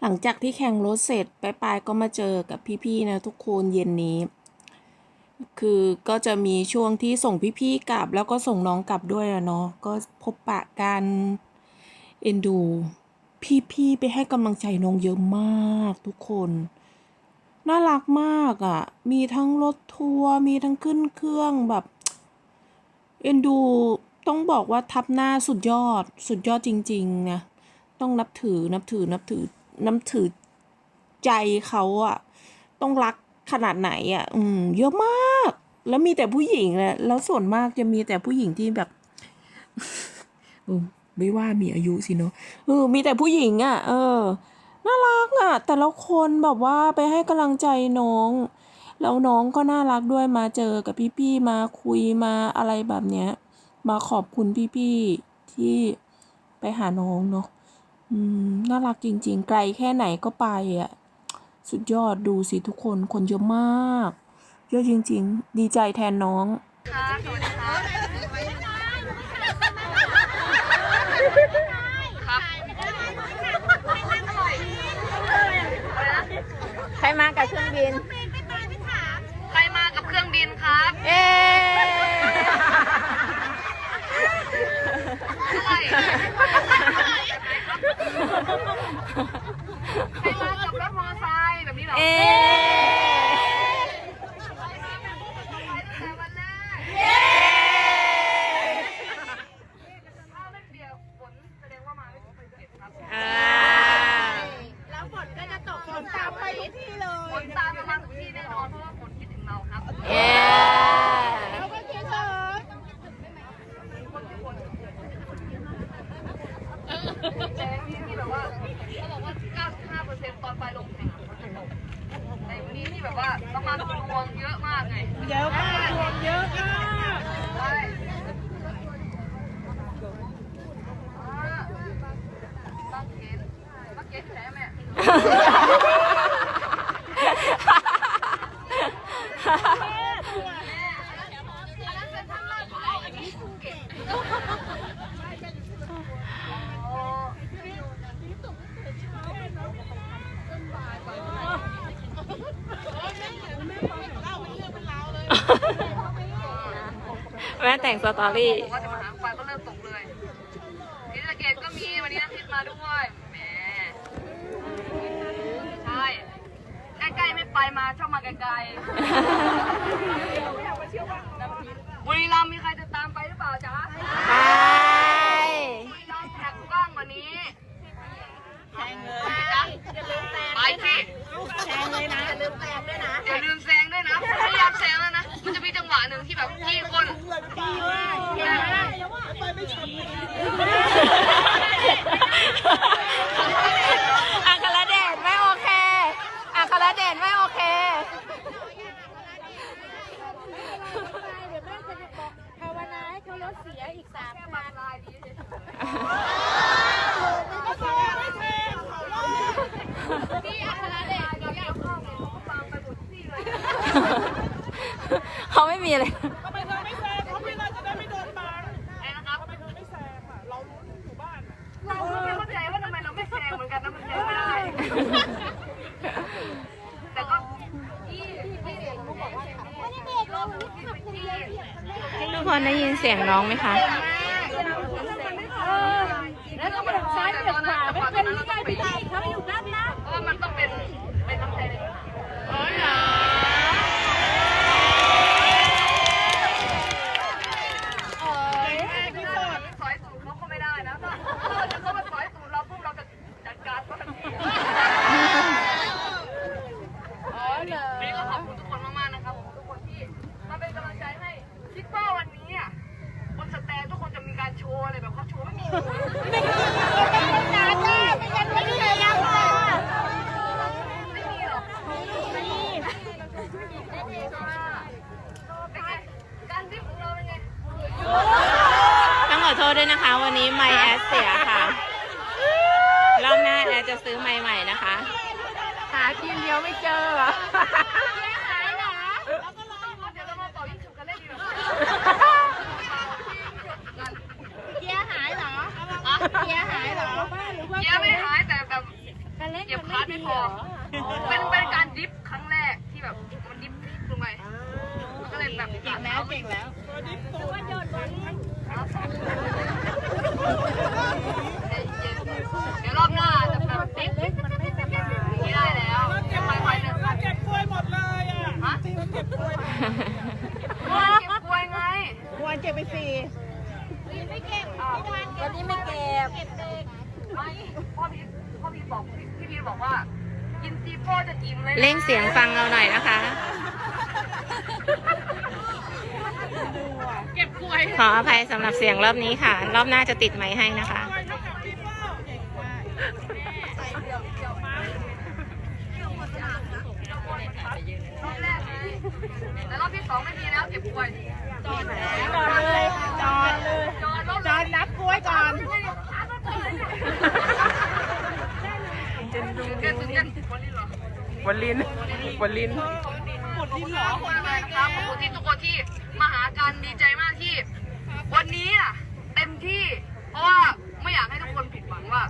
หลังจากที่แข่งรถเสร็จปลายๆก็มาเจอกับพี่ๆนะทุกคนเย็นนี้ คือก็จะมีช่วงที่ส่งพี่ๆกลับ แล้วก็ส่งน้องกลับด้วยอะเนาะก็พบปะกันเอ็นดู พี่ๆไปให้กำลังใจน้องเยอะมากทุกคน น่ารักมากอะ่ะ มีทั้งรถทัวร์มีทั้งขึ้นเครื่องแบบเอ็นดูต้องบอกว่าทับหน้าสุดยอดสุดยอดจริงๆนะต้องนับถือนับถือนับถือ นับถือใจเขาอะต้องรักขนาดไหนอะอืม เยอะมาก แล้วมีแต่ผู้หญิงแหละแล้วส่วนมากจะมีแต่ผู้หญิงที่แบบอไม่ว่ามีอายุสิเนอะเออ มีแต่ผู้หญิงอะ่ะ เออ น่ารักอะ่ะ แต่ละคนแบบว่าไปให้กำลังใจน้อง แล้วน้องก็น่ารักด้วยมาเจอกับพี่ๆมาคุยมาอะไรแบบเนี้ย มาขอบคุณพี่ๆที่ไปหาน้องเนาะ อืม น่ารักจริง ๆ ไกลแค่ไหนก็ไปอะ สุดยอดดูสิทุกคน คนเยอะมาก เยอะจริง ๆ ดีใจแทนน้อง ใครมากับเครื่องบิน ใครมากับเครื่องบินครับ เอ๊ ใช่ใครมากับรถมอเตอร์ไซค์แบบนี้เหรอ เอ๊ ใครมากับรถมอเตอร์ไซค์ตั้งแต่วันแรกถ้าไม่เปียกฝนแสดงว่ามาไม่ถึงภูเก็ตครับ อ่า แล้วฝนก็จะตกฝนตามไปทุกที่เลย ฝนตามมาถึงที่แน่นอนเพราะว่าฝนคิดถึงเราครับ เอ๊ แล้วก็คิดถึง แสงที่ที่แบบว่าเขาบอกว่า 95%ตอนปลายลมแข่งมันจะตกแต่วันนี้นี่แบบว่า ประมาณดวงเยอะมากไงเยอะมากรวมเยอะมากใช่บางเขนบางเขนอยู่ไหนอะแม่ แม่แต่งสตอรี่บอกว่าจะมาหาควายก็เริ่มตกเลยศรีสะเกดก็มีวันนี้น้ำทิพย์มาด้วยแหมใช่ใกล้ๆไม่ไปมาชอบมาไกลๆบุรีรัมย์มีใครจะตามไปหรือเปล่าจ๊ะไปบุรีรัมย์แท็กกล้องวันนี้แทงเลยจ๊ะไปสิแชร์เลยนะอย่าลืมแซงด้วยนะอย่าลืมแซงด้วยนะพยายามแซงแล้วนะมันจะมีจังหวะหนึ่งที่แบบที่คน ดีมากเก่งมากไปไม่ชน อังคารเดชไม่โอเคอังคารเดชไม่โอเค เดี๋ยวแม่จะบอกภาวนาให้เขารถเสียอีกสามคันลายดีเฉยก็แซงไม่แซงเขารอดพี่อัครเดชเราอยากเข้าเลยเขาฟังไปหมดที่เลย เขาไม่มีเลย แต่ก็ที่ที่เด็กรู้บอกว่าไม่ได้เบรกเลยขับคนเดียวทุกคนได้ยินเสียงน้องไหมคะ แล้วก็เบี่ยงซ้ายเบี่ยงขวาไม่เป็นที่ใดที่ใดเขาอยู่ด้านหน้า เพราะว่ามันต้องเป็นเป็นน้ำใจในทหาร อ๋อเหรอ เออที่สุดสอยสูตรเขาก็ไม่ได้นะถ้าเราจะเข้ามาสอยสูตรเราปุ๊บเราจะจัดการเขาทันที อ๋อเหรอ วันนี้ก็ขอบคุณทุกคนมากๆนะครับผมทุกคนที่มาเป็นกำลังใจให้คิดว่าวันนี้อะบนสแตนทุกคนจะมีการโชว์อะไรแบบเขาโชว์ไม่มีเลย ไม่ต้องการจ้าไม่งั้นไม่ได้แล้วค่ะ ไม่มีหรอกเป็นไงการดิฟของเราเป็นไง ต้องขอโทษ ด้วยนะคะ วันนี้ไมค์แอดเสียค่ะ รอบหน้าแอดจะซื้อไมค์ใหม่นะคะ หาทีมเดียวไม่เจอเหรอหายเหรอเดี๋ยวเรามาต่อยิ่งฉุกกันเล่นดีกว่าเกียร์หายเหรอเกียร์หายเหรอหรือว่าเกียร์ไม่หายแต่แบบการเล่นเก็บมันค่าไม่พอ เป็นเป็นการดิฟครั้งแรกที่แบบมันดิฟลงไปมันก็เลยแบบเก่งแล้วเก่งแล้วใจเย็นเดี๋ยวรอบหน้าจะแบบดิฟไม่ได้แล้วไปไปหนึ่งเก็บกล้วยหมดเลยอะฮะเก็บกล้วยไง วันเก็บไปสี่ไม่เก็บวันนี้ไม่เก็บไม่พ่อพี่พ่อพี่บอกพี่พี่พีบอกว่า กินซีโป้จะอิ่มเลยนะเร่งเสียงฟังเราหน่อยนะคะเก็บกล้วยขออภัยสำหรับเสียงรอบนี้ค่ะ รอบหน้าจะติดไมค์ให้นะคะ รอบแรกเลย แต่รอบที่สองไม่มีแล้วเก็บกล้วยจอดแล้วจอดเลยจอดเลยจอดรถจอดนับกล้วยก่อนตื่นเต้นตื่นเต้นวันนี้เหรอวันลินวันลินขอบคุณมากเลยนะครับขอบคุณที่ทุกคนที่มาหากันดีใจมากที่ วันนี้อะเต็มที่ เพราะว่าไม่อยากให้ทุกคนผิดหวังว่า